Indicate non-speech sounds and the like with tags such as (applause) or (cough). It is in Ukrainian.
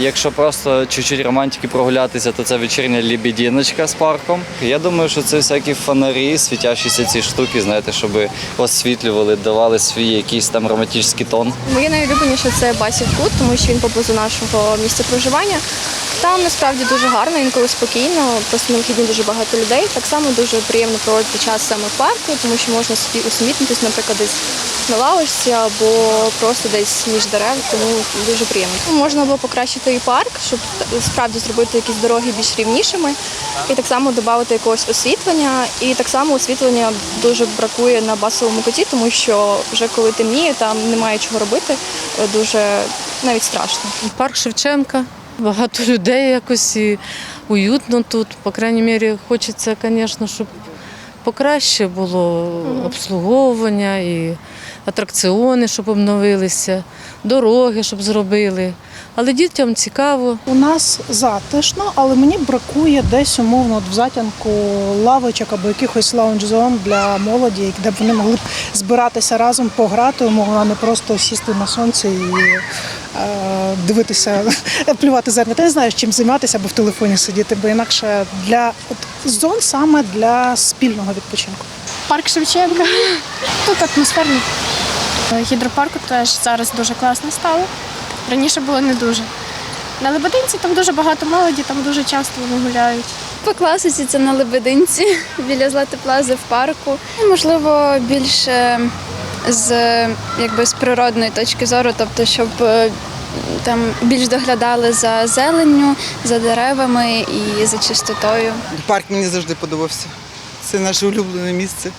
Якщо просто чуть-чуть романтики прогулятися, то це вечірня лібідіночка з парком. Я думаю, що це всякі фонарі, світящіся ці штуки, знаєте, щоб освітлювали, давали свій якийсь там романтичний тон. Моє найулюбленіше це Басів Кут, тому що він поблизу нашого місця проживання. Там насправді дуже гарно, інколи спокійно, просто на вихідні дуже багато людей. Так само дуже приємно проводити час саме в парку, тому що можна собі усамітнитись, наприклад, десь на лавочці або просто десь між дерев, тому дуже приємно. Можна було покращити і парк, щоб справді зробити якісь дороги більш рівнішими, і так само додати якогось освітлення. І так само освітлення дуже бракує на басовому коті, тому що вже коли темніє, там немає чого робити, е, дуже навіть страшно. Парк Шевченка. Багато людей якось і уютно тут. По крайній мірі, хочеться, звісно, щоб покраще було обслуговування і атракціони, щоб обновилися, дороги, щоб зробили. Але дітям цікаво. У нас затишно, але мені бракує десь умовно от в затінку лавочок або якихось лаунж-зон для молоді, де б вони могли б збиратися разом, пограти, умовно, а не просто сісти на сонці і е, дивитися, (laughs) плювати зерня. Та я не знаю, чим займатися або в телефоні сидіти, бо інакше для от, зон саме для спільного відпочинку. Парк Шевченка. Тут атмосферно. Гідропарку теж зараз дуже класно стало. Раніше було не дуже. На Лебединці там дуже багато молоді, там дуже часто вони гуляють. По класиці це на Лебединці (laughs) біля Златоплази в парку. Можливо, більше з, якби, з природної точки зору, тобто, щоб е, там більш доглядали за зеленню, за деревами і за чистотою. Парк мені завжди подобався. Це наше улюблене місце.